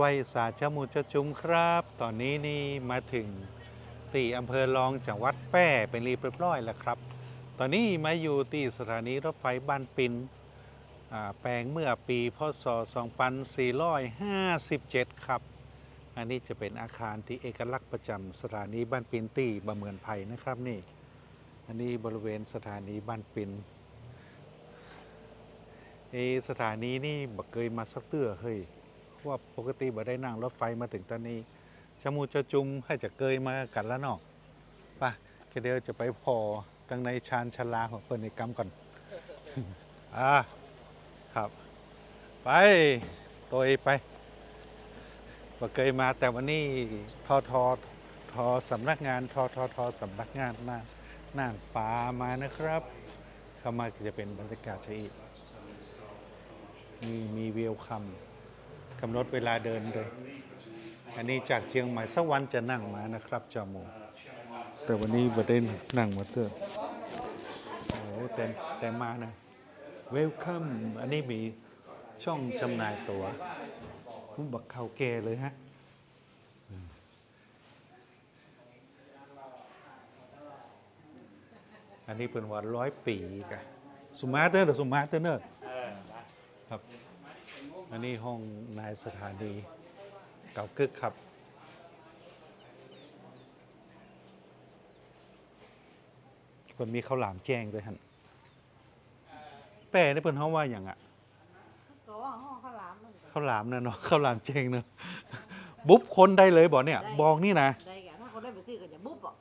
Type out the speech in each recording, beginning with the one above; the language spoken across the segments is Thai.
วัยสาเจ้าหมูเจ้าจุ้มครับ ตอนนี้นี่มาถึงตีอำเภอรองจังหวัดแป้เป็นรีเรียบร้อยแล้วครับ ตอนนี้มาอยู่ที่สถานีรถไฟบ้านปินแปลงเมื่อปีพศ 2457 ครับ อันนี้จะเป็นอาคารที่เอกลักษณ์ประจำสถานีบ้านปินตีบะเมือนไผ่นะครับนี่ อันนี้บริเวณสถานีบ้านปินเอสถานีนี่บักเคยมาสักเตื้อเฮ้ย ว่าปกติบ่ได้นั่งรถไฟมาถึงตอนนี้ชะมูจะจุมให้จะเกยมากันแล้วเนาะไปก็เดี๋ยวจะไปพอตั้งในชานชลาของเปิดในกรรมก่อนอ่าครับ ไปตัวเองไปบ่เคยมาแต่วันนี้ทอทอทอสำนักงานทอทอทอสำนักงานน่านน่านป่ามานะครับ เข้ามาจะเป็นบรรยากาศชะอีมีมีเวลคัม กำหนดเวลาเดินเลย อันนี้จากเชียงใหม่สักวันจะนั่งมานะครับจาโมแต่วันนี้ประเด็นนั่งมาเตอร์โอ้แต่แต่มานะเวลคัมอันนี้มีช่องจำหน่ายตัว๋วผมบอกเข้าแกเลยฮะอันนี้เป็นวันร้อยปีกะสุมาเตอร์หรือสุมาเตอร์เนอร์ครับ อันนี้ห้องนายสถานีเก่ากึกครับ มันมีข้าวหลามแจ้งด้วยฮะแป้นี่เพิ่นเขาว่าอย่างอะก็ว่าห้องข้าวหลามมันก็ข้าวหลามนะเนาะข้าวหลามแจ้งเนาะบุ๊บคนได้เลยบอกเนี่ยบอกนี่นะได้แก่ถ้าคนได้ไปซื้อก็จะบุ๊บอะ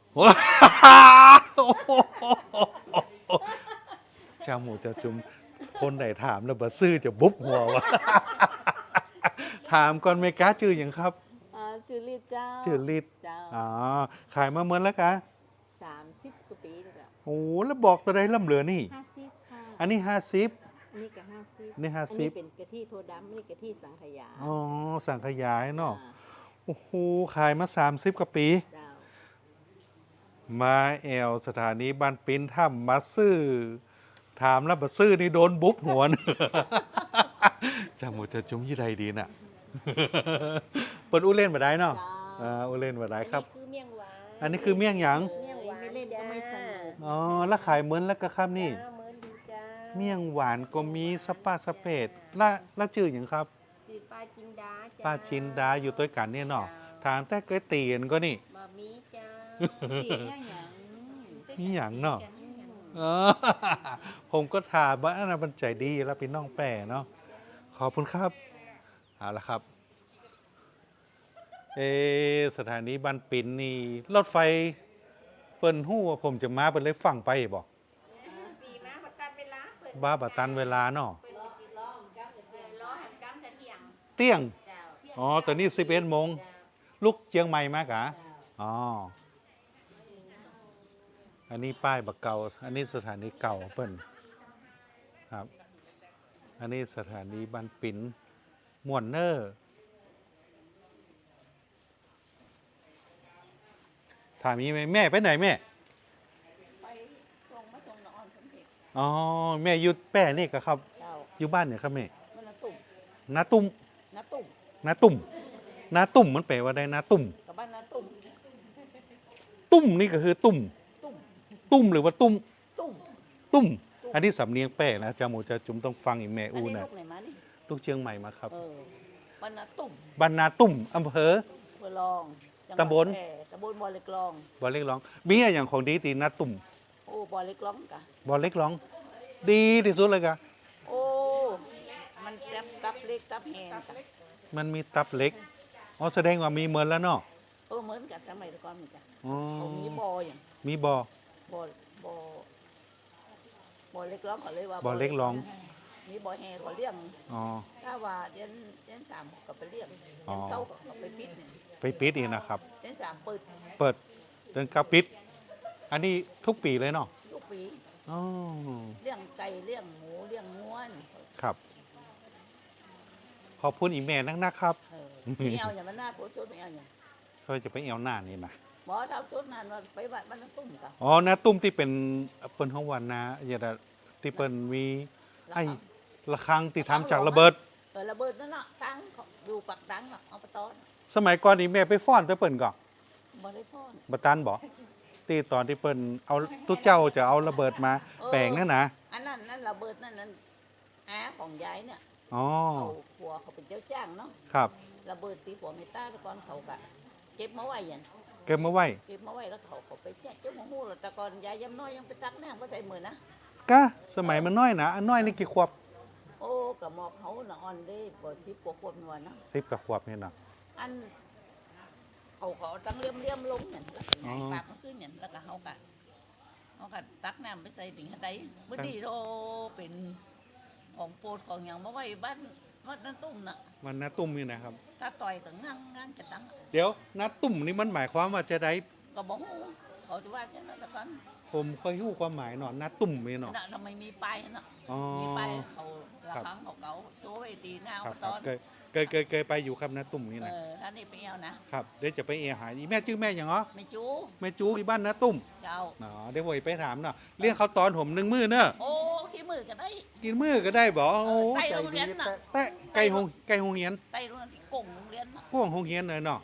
เจ้าหมูเจ้าจุม คนไหนถามแล้วบะซื่อจะบุ๊บหัววะ ถามก่อนเมกาชื่ออย่างครับ อ่าจือลิดเจ้าชื่อลิดเจ้าอ๋อ ขายมาเมื่อแล้วกะสามสิบกว่าปีแล้วเจ้าโอ้แล้วบอกตัวใดล่ำเหลือนี่ ห้าสิบค่ะอันนี้ห้าสิบ อันนี้ก็ห้าสิบนี่ห้าอันสินี้บเป็นกะทิโทดำอันนี้กะทิสังขยาอ๋อ สั่งขยายเนาะ อ่าโอ้โห ขายมา 30 กว่าปี เจ้ามาแอลสถานีบ้านปิ้นถ้ำมาซื้อ ถามแล้วบัซื้อนี่โดนบุ๊บหัวนะจำหมดจะจุ้มยี่ใดดีน่ะเปิดอู้เล่นมาได้เนาะเจ้าอ่าอู้เล่นมาได้ครับ คือเมี่ยงหวานอันนี้คือเมี่ยงหยังเมี่ยงหวานไม่เล่นก็ไม่สนุกอ๋อแล้วขายเหมือนแล้วก็ครับนี่จ้าเหมือนดีจ้าเมี่ยงหวานก็มีสปาสเปดและแล้วชื่ออย่างครับจืดปลาจินดาจ้าป้าชินดาอยู่ตัวกันเนี่ยเนาะจ้ทางแต่ก๋วยเตี๋ยนก็นี่ บะหมี่จ้า เตี๋ยอย่างหยัง นี่หยังเนาะจ้นี่หยัง เออผมก็ถามว่าอันนั้นมันใจดีแล้วพี่น้องแปรเนาะขอบคุณครับเอาละครับ เอะสถานีบ้านปินนี่รถไฟเปิ้นหู้ว่าผมจะมาเป็นเลยฟังไปบอกปีมาบัดตันเวลาเปิดบ้าบะตันเวลาเนาะเปิดปิดล้อมจ้าเปิดเออล้อแหมกำกันเที่ยงเตี้ยง เจ้าอ๋อตอนนี้สิบเอ็ดโมงจ้าลูกเจียงใหม่มากะเจ้าอ๋อ อันนี้ป้ายบักเก่าอันนี้สถานีเก่าเปิ้นครับ อันนี้สถานีบ้านปินม่วนเนอร์ถามมีไหมแม่ไปไหนแม่ ไปส่งมาส่งนอนสมเด็จอ๋อ แม่อยู่แป้นี่กะครับ เจ้าอยู่บ้านเนี่ยครับแม่มันละตุ่มนาตุ้มนาตุ่มนาตุ่มนาตุ่มมันแปลว่าได้นาตุ่มกับบ้านนาตุ่ม ตุ้มนี่ก็คือตุ่ม ตุ่มตุ้มหรือว่าตุ้ม ตุ่มตุ้ม อันนี้สำเนียงแป้นะจาหมูจะจุ่มต้องฟังอีกแม่อันอูนี้นะลูกไหนมานี่ลูกเชียงใหม่มาครับเออบ้านนาตุ่มบรรนาตุ้มอำเภอ เพื่อลองจังหวัดตำบล แพร่ตำบลบ่อเล็กลอง บอเล็กร้อง มีอะไรอย่างของดีตีนาตุ่มโอ้บ่อเล็กลองกะ บอเล็กร้อง ดีที่สุดเลยกะโอ้ มันแตับตับเล็กตับแหงกะมันมีตับเล็กอ๋อแสดงว่ามีเหมือนแล้วเนาะเออเหมือนกันสมัยก่อนนี่จ้ะอ๋อเขามีบ่ออย่างมีบอ บ่อบ่อบ่อเล็กร้องเขาเลยว่าบ่อเล็กร้อง มีบ่อแห่เขาเลี้ยงอ๋อ ถ้าว่าเดือนเดือนสามก็ไปเลี้ยงอ๋เดืออนเก้าก็เอาไปปิดเนี่ยไปปิดอีกนะครับเดือนสามเปิดเปิดเดินกาปิด อันนี้ทุกปีเลยเนาะทุกปีอ๋อเลี้ยงไก่เลี้ยงหมูเลี้ยงง้วนครับ ขอบคุณอีแม่นักนะครับ เออไม่เอาอย่างมันน่าปวดชุดไม่เอาอย่างเขาจะไปเอวหน้านี่นะ หมอทำชุดนานว่าไปวัดบ้านน้ำตุ้มกะอ๋อนาตุ้มที่เป็นเปิ้นห้องวันนะอย่าดะที่เปิ้นมีไอ้ระฆังที่ทำจากระเบิด เออระเบิดนั่นน่ะตั้งเขาอยู่ปักตั้งน่ะเอาไปตอนสมัยก่อนนี่แม่ไปฟ้อนไปเปิ่นก่อนบ่ได้พ่อนบัตันบอกตีตอนที่เปิ่นเอาตุ๊เจ้าจะเอาระเบิดมาแปลงนั่นนะอันนั้นนั่นระเบิดนั่นนั่นอาของยายเนี่ยอ๋อเขาผัวเขาเป็นเจ้าจ้างเนาะครับ ระเบิดตีหัวไม่ต้าแต่ก่อนเขากะเก็บมาไว้ยันเก็บมาไว้เก็บมาไว้แล้วเขาเขาไปแจกเจ้าหมูหูแล้วแต่ก่อนยายยำน้อยยังไปตักแน่งก็ใจมือนะกะสมัยมันน้อยนะอันน้อยนี่กี่ขวบโอ้กะหมอบเขาน่ะอ่อนเด้บ่สิบกว่าขวบนวลเนาะสิบกับขวบนี่เนาะอันเขาเขาตั้งเลี่ยมเลี่ยมๆลงเนี่ยแล้วก็อ๋อปากมันขึ้นเนี่ยแล้วก็เขากะเขากะตักน้ำไปใส่ถึงหันใดมื่อดีโตเป็นของโปรดของอย่างมาไว้บ้าน วัดนั่นตุ้มน่ะมันนาตุ่มนี่นะครับ ถ้าต่อยก็งั่งงั่งจะตั้งเดี๋ยวนาตุ่มนี่มันหมายความว่าจะได้ก็บอกฮู้เขาจะว่าจะนั่นแต่ก่อนผมเคยรู้ความหมายเนาะนาตุ่มนี่เนาะน่ะทำไมมีปลายน่ะอ๋อมีปลายเขาละครับครั้งเขาเขาโซ่ไว้ตีหน้าครับเอาคตรับอน เคย เคยเคยเคยไปอยู่ครับนาตุ่มนี่เอนะอท่านนี่ไปเอานะครับเดี๋ยวจะไปเอหายอีแม่ชื่อแม่หยังเหรอไม่จูแม่จูที่บ้านนาตุ่มเจ้าเนาะเดี๋ยวผมไปถามเนาะเรียกเขาตอนผมหนึ่งมือเนอะโอ้ขี้มือก็ได้ กินมือก็ได้บ่โอ้ใกล้ใจโรงเรีดียนน่ะ แต่ไก่หงไก่หงเฮียนใต้โรงเรียนที่กงโรงเรียนน่ะพวกหงเฮียนเลยเนาะ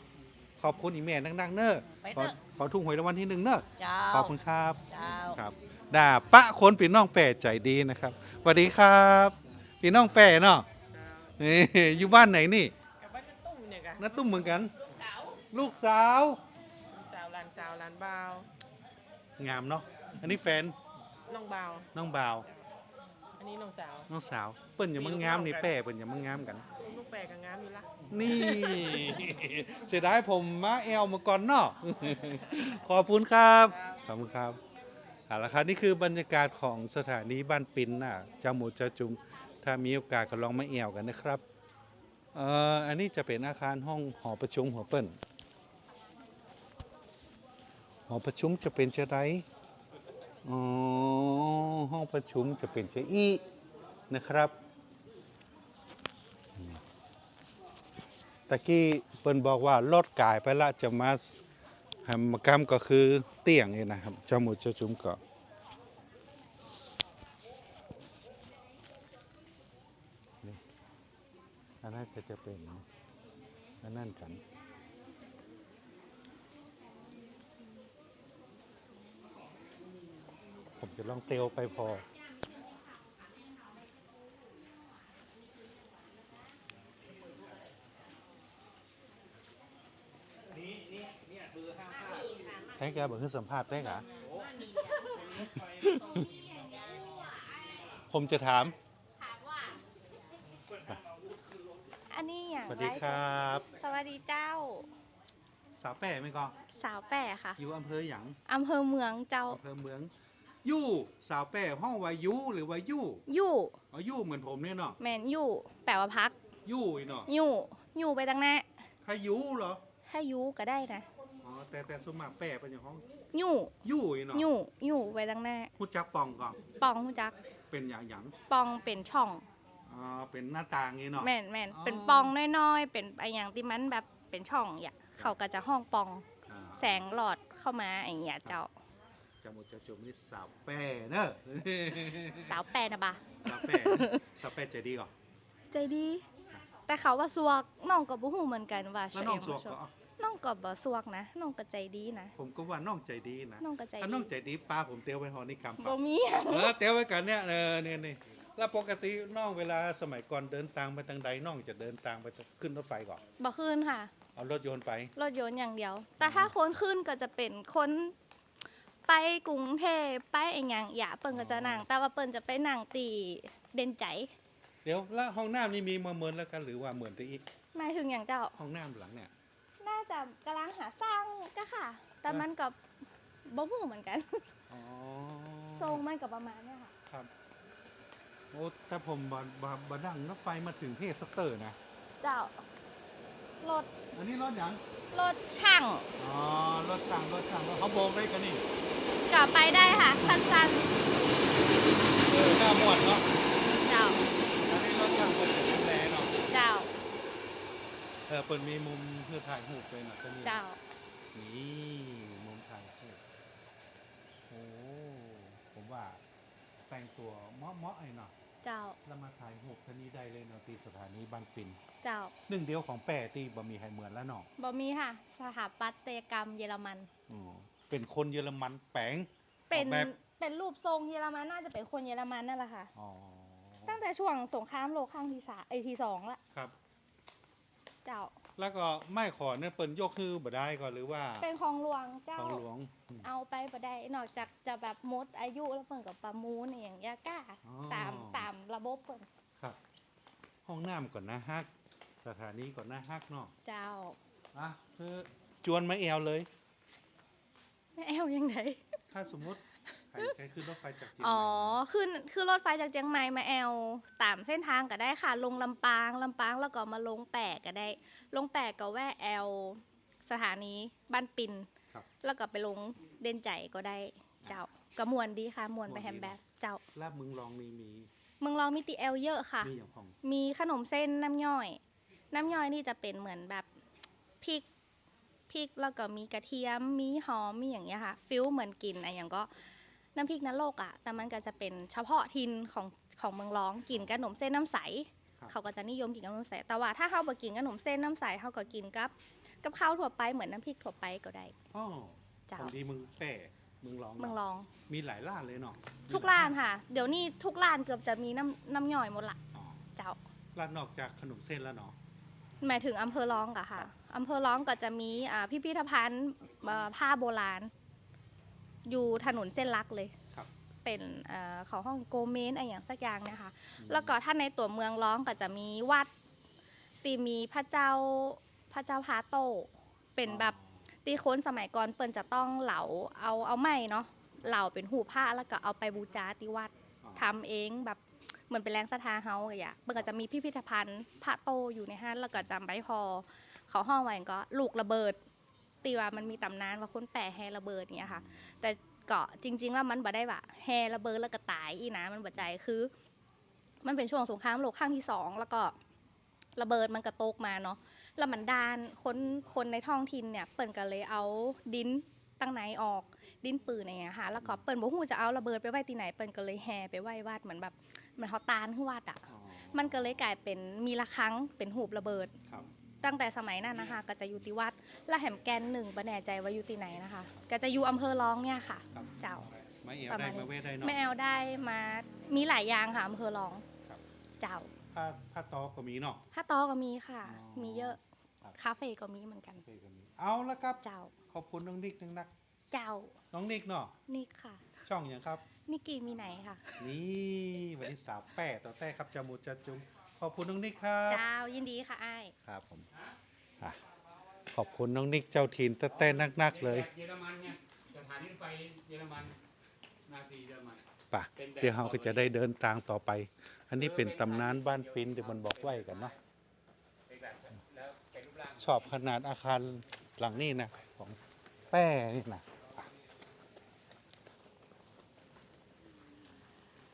ขอบคุณอีแม่ดังๆเนอะไปขอเถอะ ขอทุ่งหวยรางวัลที่หนึ่งเนอะเจ้าขอบคุณครับ เจ้า ครับด่าปะคนปีน้องแปรใจดีนะครับสวัสดีครับปีน้องแปรเนาะ นี่อยู่บ้านไหนนี่กับบ้านน้าตุ้มเนี่ยกะน้าตุ้มเหมือนกันสาวลูกสาว ลูกสาวหลานสาวหลานบ่าวงามเนาะอันนี้แฟนน้องบ่าวน้องบ่าว อันนี้น้องสาวน้องสาว เปิ้นอย่ามึงงามนี่แปรเปิ้นอย่ามึงงามกัน ลูกแปลกับงามอยู่ละนี่ เสียดายผมมาแอลมาก่อนเนาะ ขอบคุณครับ ขอบคุณครับเอาละครับนี่คือบรรยากาศของสถานีบ้านปินน่ะจาหมูจาจุม ถ้ามีโอกาสก็ลองมาแอวกันนะครับเอ่ออันนี้จะเป็นอาคารห้องหอประชุมหัวเปิ้นหอประชุมจะเป็นจะไรอ๋อห้องประชุมจะเป็นจะอีนะครับตะกี้เปิ้นบอกว่ารถกายไปละจะมาหามกรรมก็คือเตียงนี่นะครับเจ้าหมูเจ้าจุมก็ อันนั้น ก็จะเป็นอันนั่นกัน ผมจะลองเตียวไปพอแท้แกบอกขึ้นสัมภาษณ์ได้กะ ผมจะถาม อันนี้อย่างสวัสดีครับ สวัสดีเจ้า สาวแป่ไหมก็สาวแป่ค่ะอยู่อำเภอหยางอำเภอเมืองเจ้าอำเภอเมือง ยู่สาวแป่ห้องวายุหรือว่ายู่อยู่อ๋อยู่เหมือนผมเนี่ยเนาะแมนอยู่แปลว่าพักยู่อีเนาะอยู่อยู่ไปตั้งหน้าถ้ายุเหรอถ้าอยู่ก็ได้นะอ๋อแต่แต่สวนมัครแป่เป็นอย่างห้องอยู่ยู่อีเนาะอยู่อยู่ไปตั้งหน้าพูดจักปองก่อนปองหูจักเป็นอย่างหยังปองเป็นช่อง อ๋อเป็นหน้าต่างงี้เนาะ แมนแมนอ๋อ เป็นปองน้อยๆ เป็นไออย่างที่มันแบบเป็นช่องอย่าเขาก็จะห้องปองอ่าแสงหลอดเข้ามาอย่างเงี้ยเจ้าจมูกจะจุมนี่สาวแป่เนอะสาวแปรนะบะสาวแป่สาวแป่ใจดีก่อนใจดี แต่เขาว่าสวกน้องก็บ่ฮู้เหมือนกันว่าแล้วน้องสวกเฉก็ยๆน้องก็บ่สวกนะน้องก็ใจดีนะผมก็ว่าน้องใจดีนะน้องก็ใจถ้าดีน้องใจดีป้าผมเตียวไปหอนี่กำบ่ปะมี เออเตียวไว้กันเนี่ยเออเนี่ยนี่ แล้วปกติน้องเวลาสมัยก่อนเดินทางไปทางใดน้องจะเดินทางไปขึ้นรถไฟก่อนบ่ขึ้นค่ะ เอารถยนต์ไป รถยนต์อย่างเดียว แต่ถ้าคนขึ้นก็จะเป็นคนไปกรุงเทพไปไอ้หยังอย่าเปิ้นก็จะนั่งแต่ว่าเปิ้นจะไปนั่งตีเด่นใจ เดี๋ยวแล้วห้องน้ำนี่มีมาเหมือนแล้วกันหรือว่าเหมือนแตอีกหมายถึงอย่างเจ้า ห้องน้ำหลังเนี่ยน่าจะกำลังหาสร้างก็ค่ะ แต่มันก็บ่ฮู้เหมือนกัน อ๋อทรงมันก็ประมาณเนี้ยค่ะ ครับ โอ้ถ้าผมบาบาดังรถไฟมาถึงเทสเตอร์นะ เจ้ารถอันนี้รถหยัง รถช่าง อ๋อ รถสั่งรถสั่งรถเขาโบกได้กันนี่ก็ไปได้ค่ะ สั้นเออหน้าหมวดเนาะๆเจ้า อันนี้รถสั่งเป็นเป็นแลเนาะ เจ้า เออเปิดมีมุมเพื่อถ่ายรูปเลยนะก็นี่เจ้า นี่มุมถ่ายรูปโอ้ผมว่า แต่งตัวเหมาะๆไอ้เนาะเจ้าแล้วมาถ่ายรูปท่านี้ได้เลยเนาะที่สถานีบ้านปินเจ้าหนึ่งเดียวของแป้ที่บ่มีใครเหมือนแล้วเนาะบอมีค่ะ สถาปัตยกรรมเยอรมันอืมเป็นคนเยอรมันแปลงเป็นออกแบบเป็นรูปทรงเยอรมันน่าจะเป็นคนเยอรมันนั่นแหละค่ะอ๋อตั้งแต่ช่วงสงครามโลกครั้งที่สามไอยที่สองละครับ เจ้า แล้วก็ไม่ขอเนี่ยเปิ้นยกคือบ่ได้ก่อนหรือว่าเป็นของหลวงเจ้า ของหลวงอืมเอาไปบ่ได้นอกจากจะแบบมดอายุแล้วเปิ่นกับประมูลอหย่างยากล้าอ๋อ ตามตามระบบเปิ่นครับ ห้องน้ำก่อนนะฮัก สถานีก่อนนะฮักเนาะเจ้าอะคือจวนมาแอวเลยไม่แอวยังไงถ้าสมมุติ ใครใครขึ้นรถไฟจากเชียงใหม่อ๋อขึ้นคือรถไฟจากเชียงใหม่มาแอลตามเส้นทางก็ได้ค่ะ ลงลำปางลำปางแล้วก็มาลงแปะก็ได้ ลงแปะก็แวะแอลสถานีบ้านปินครับ แล้วก็ไปลงเด่นใจก็ได้เจ้าก็มวนดีค่ะมวนไปม่วนดี แฮมแบบเจ้าลาบมึงลองมีมีเมืองรองมิติแอลเยอะค่ะ มีอย่างของ มีขนมเส้นน้ำย่อย น้ำย่อยนี่จะเป็นเหมือนแบบพริกพริกแล้วก็มีกระเทียมมีหอมมีอย่างเงี้ยค่ะฟิลเหมือนกินอะไรอย่างก็ น้ำพริกนรกอะ่ะ แต่มันก็จะเป็นเฉพาะทินของของเมืองร้องกินกับขนมเส้นน้ำใสครับเขาก็จะนิยมกินกับขนมใส แต่ว่าถ้าเขาบ่กินกับขนมเส้นน้ำใสเขาก็กินกับกับข้าวทั่วไปเหมือนน้ำพริกทั่วไปก็ได้อ๋อเจ้าของดีมึงแป้มึงลองเมืองเนาะรอง มีหลายร้านเลยเนาะทุกร้านค่ะ เดี๋ยวนี้ทุกร้านเกือบจะมีน้ำน้ำย่อยหมดละอ๋อเจ้าร้านนอกจากขนมเส้นแล้วเนาะหมายถึงอำเภอร้องกะค่ะอำเภอร้องก็จะมีอ่าพิพิธภัณฑ์เอ่อผ้าโบราณ อยู่ถนนเส้นลักเลย ครับเป็นเอ่อของห้องโกเมนอะไรอย่างสักอย่างเนะคะอืมแล้วก็ถ้าในตัวเมืองร้องก็จะมีวัดตีมีพระเจ้าพระเจ้าพาโต เป็นแบบตีโค้นสมัยก่อนเปิ้นจะต้องเหลาเอาเอาไม้เนาะเหลาเป็นหูผ้าแล้วก็เอาไปบูชาที่วัดอ๋อทำเองแบบเหมือนเป็นแรงศรัทธาเฮาอะอย่างมันก็จะมีพิพิธภัณฑ์พระโตอยู่ในห้างแล้วก็จำไว้พอ เขาห้องไว้ก็ลูกระเบิด ตีว่ามันมีตำนานว่าคนแปะแฮระเบิดเนี่ยค่ะ แต่ก็จริง ๆ แล้วมันบ่ได้ว่าแฮระเบิดแล้วก็ตายอีนะมันบ่ใจคือ มันเป็นช่วงสงครามโลกครั้งที่สองแล้วก็ระเบิดมันกระตกมาเนาะแล้วมันด้านคนคนในท้องถิ่นเนี่ยเปิ่นก็เลยเอาดินตั้งไหนออกดินปืนอะไรอย่างเงี้ยค่ะ แล้วก็เปิ่นบ่ฮู้จะเอาระเบิดไปไว้ที่ไหนเปิ่นก็เลยแห่ไปไว้วัดเหมือนแบบเหมันเขาตานขึ้นวัดอะอ๋อมันก็เลยกลายเป็นมีละครั้งเป็นหูบระเบิดครับ ตั้งแต่สมัยนั้นนะคะก็จะอยู่ที่วัดและแหมแกนหนึ่งบ่แน่ใจว่าอยู่ที่ไหนนะคะ ก็จะอยู่อำเภอร้องเนี่ยค่ะครับเจ้าไม่เอวประได้มาณนี้มาเวทได้เนาะแม่แอลได้มามีหลายอย่างค่ะอำเภอร้องครับเจ้าผ้าผ้าตอก็มีเนาะผ้าตอก็มีค่ะอ๋อมีเยอะครับคาเฟ่ก็มีเหมือนกันเฟ่ก็มีเอาละครับเจ้าขอบคุณน้องนิกนึงนัก เจ้า น้องนิกเนาะนี่ค่ะ ช่องอย่างครับนิกกี้มีไหนค่ะ นี่วันนี้สาวแป้ต่อแต่ครับจามูจะจุม ขอบคุณน้องนิกครับเจ้ายินดีค่ะอ้ายครับผมอะขอบคุณน้องนิกเจ้าถิ่นแต่แต่นักๆเลยเยอรมันเนี่ยสถานีรถไฟเยอรมันนาซีเยอรมัน ป่ะเดี๋ยวเราก็จะได้เดินทางต่อไป อันนี้เป็นตำนานบ้านปินที่มันบอกไว้กันเนาะเป็นแบบแล้วเป็นรูปร่าง ชอบขนาดอาคารหลังนี้นะของแป้นี่นะ